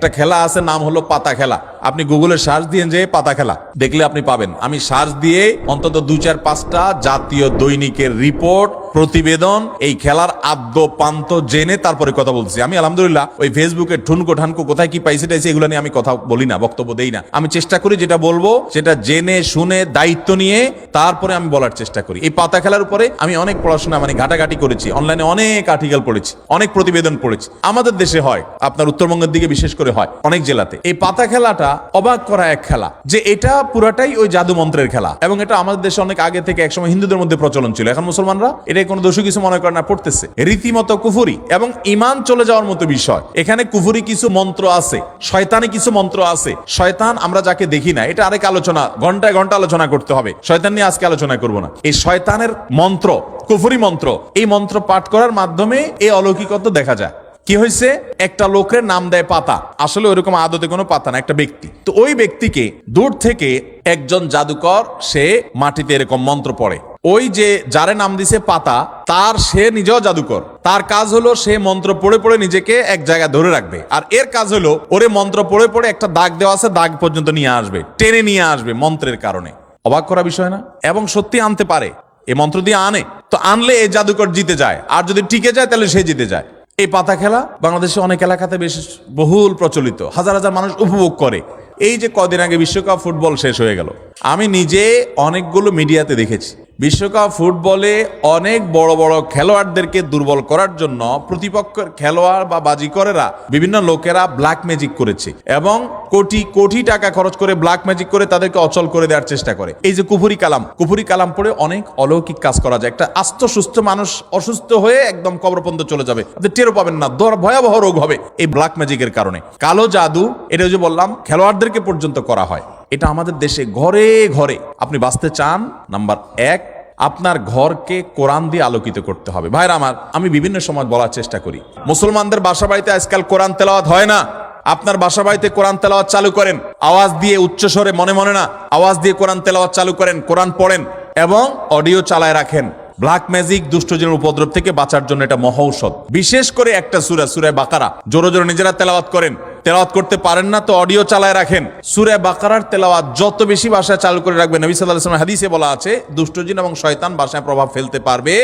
একটা খেলা আছে, নাম হলো পাতা খেলা। আপনি গুগলে সার্চ দিয়ে যে পাতা খেলা দেখলে আপনি পাবেন। আমি সার্চ দিয়ে অন্তত দুই চার পাঁচটা জাতীয় দৈনিকের রিপোর্ট প্রতিবেদন, এই খেলার আদ্য পান্ত জেনে তারপরে কথা বলছি। আমি আলহামদুলিল্লাহ ওই ফেসবুকে ঠুনকো ঠানকো কোথায় কি পাইছে টাইছে এগুলো নিয়ে আমি কথা বলি না, বক্তব্য দেই না। আমি চেষ্টা করি যেটা বলব, সেটা জেনে, শুনে, দায়িত্ব নিয়ে তারপরে আমি বলার চেষ্টা করি। এই পাতা খেলার উপরে আমি অনেক পড়াশোনা মানে ঘাটাঘাটি করেছি, অনলাইনে অনেক আর্টিকেল পড়েছি, অনেক প্রতিবেদন পড়েছি। আমাদের দেশে হয়, আপনার উত্তরবঙ্গের দিকে বিশেষ করে হয়, অনেক জেলাতে। এই পাতা খেলাটা অবাক করা এক খেলা, যে এটা পুরাটাই ওই জাদু মন্ত্রের খেলা, এবং এটা আমাদের দেশে অনেক আগে থেকে একসময় হিন্দুদের মধ্যে প্রচলন ছিল। এখন মুসলমানরা এটা কোনো দোষী কিছু মনে করে না, পড়তেছে। রীতিমতো কুফুরি এবং ইমান চলে যাওয়ার মতো বিষয়। এখানে কুফুরি কিছু মন্ত্র আছে, শয়তানি কিছু মন্ত্র আছে। শয়তান আমরা যাকে দেখি না, এটা আরেক আলোচনা, ঘন্টায় ঘণ্টা আলোচনা করতে হবে। শয়তান নিয়ে আজকে আলোচনা করব না। এই শয়তানের মন্ত্র, কুফুরি মন্ত্র, এই মন্ত্র পাঠ করার মাধ্যমে এই অলৌকিকত্ব দেখা যায়। কি হয়েছে একটা লোকের নাম দেয় পাতা। আসলে ওইরকম আদতে কোনো পাতা না, একটা ব্যক্তি। তো ওই ব্যক্তিকে দূর থেকে একজন জাদুকর, সে মাটিতে এরকম মন্ত্র পড়ে। ওই যে যারে নাম দিছে পাতা, তার সে নিজেও জাদুকর। তার কাজ হলো সে মন্ত্র পড়ে পড়ে নিজেকে এক জায়গায় ধরে রাখবে। আর এর কাজ হলো, ওরে মন্ত্র পড়ে পড়ে একটা দাগ দেওয়া আছে, দাগ পর্যন্ত নিয়ে আসবে, টেনে নিয়ে আসবে মন্ত্রের কারণে। অবাক করা বিষয় না? এবং সত্যি আনতে পারে। এ মন্ত্র দিয়ে আনে। তো আনলে এই জাদুকর জিতে যায়। আর যদি টিকে যায়, তাহলে সে জিতে যায়। এই পাতা খেলা বাংলাদেশে অনেক এলাকাতে বেশ বহুল প্রচলিত। হাজার হাজার মানুষ উপভোগ করে। এই যে কদিন আগে বিশ্বকাপ ফুটবল শেষ হয়ে গেল। আমি নিজে অনেকগুলো মিডিয়াতে দেখেছি। বিশ্বকাপ ফুটবলে অনেক বড় বড় খেলোয়াড়দেরকে দুর্বল করার জন্য প্রতিপক্ষের খেলোয়াড় বা বাজিকরেরা বিভিন্ন লোকেরা ব্ল্যাক ম্যাজিক করেছে এবং কোটি কোটি টাকা খরচ করে ব্ল্যাক ম্যাজিক করে তাদেরকে অচল করে দেওয়ার চেষ্টা করে। এই যে কুফুরি কালাম কুফুরি কালাম পড়ে অনেক অলৌকিক কাজ করা যায়। একটা আস্ত, সুস্থ মানুষ অসুস্থ হয়ে একদম কবরপন্ত চলে যাবে। আপনি টেরও পাবেন না, দর ভয়াবহ রোগ হবে এই ব্ল্যাক ম্যাজিকের কারণে। কালো জাদু, এটা যে বললাম, খেলোয়াড়দেরকে পর্যন্ত করা হয়। এটা আমাদের দেশে ঘরে ঘরে। আপনি বাঁচতে চান, নাম্বার এক, আপনার ঘরকে কোরআন দিয়ে আলোকিত করতে হবে। ভাইরা আমার, আমি বিভিন্ন সময় বলার চেষ্টা করি। মুসলমানদের বাসা বাড়িতে আজকাল কোরআন তেলাওয়াত হয় না। আপনার বাসা বাড়িতে কোরআন তেলাওয়াত চালু করেন। আওয়াজ দিয়ে উচ্চস্বরে মনে মনে না, আওয়াজ দিয়ে কোরআন তেলাওয়াত চালু করেন, কোরআন পড়েন এবং অডিও চালায় রাখেন। ব্ল্যাক ম্যাজিক দুষ্টজনের উপদ্রব থেকে বাঁচার জন্য এটা মহৌষধ। বিশেষ করে একটা সুরা সুরায় বাকারা। জোরে জোরে নিজেরা তেলাওয়াত করেন। তেলাওয়াত করতে পারেন না, তো অডিও চালায় রাখেন। সুরে বাকারার তেলাওয়াত যত বেশি বাসায় চালু করে রাখবেন, নবী সাল্লাহ হাদিসে বলা আছে দুষ্টজিন এবং শয়তান বাসায় প্রভাব ফেলতে পারবে।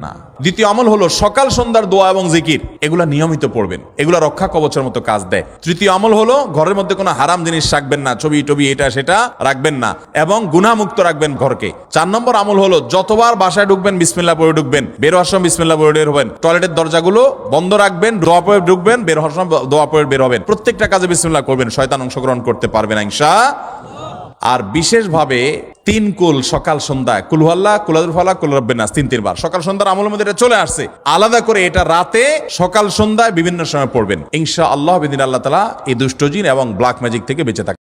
না। দ্বিতীয় আমল হলো সকাল সন্ধ্যার দোয়া এবং জিকির। এগুলা নিয়মিত পড়বেন। এগুলা রক্ষা কবচের মতো কাজ দেয়। তৃতীয় আমল হলো ঘরের মধ্যে কোনো হারাম জিনিস রাখবেন না। ছবি টবি এটা সেটা রাখবেন না। এবং গুণামুক্ত রাখবেন ঘরকে। চার নম্বর আমল হলো যতবার বাসায় ঢুকবেন বিসমিল্লা পড়ে ঢুকবেন। বের হওয়ার সময় বিসমিল্লা পড়ে বের হবেন। টয়লেটের দরজাগুলো বন্ধ রাখবেন, দোয়া পড়ে ঢুকবেন, বের হওয়ার সময় দোয়া পড়ে বের হবেন। প্রত্যেকটা কাজে বিসমিল্লা করবেন। শয়তান অংশগ্রহণ করতে পারবে না, ইনশা আর বিশেষভাবে তিন কুল সকাল সন্ধ্যায় কুলহাল্লা কুলাদুল ফালা কুলরব্বেনাস তিন তিনবার। সকাল সন্ধ্যার আমলের মধ্যে এটা চলে আসছে। আলাদা করে এটা রাতে সকাল সন্ধ্যায় বিভিন্ন সময় পড়বেন। ইনশা আল্লাহ বিদিন আল্লাহ তালা এই দুষ্টজিন এবং ব্ল্যাক ম্যাজিক থেকে বেঁচে থাকে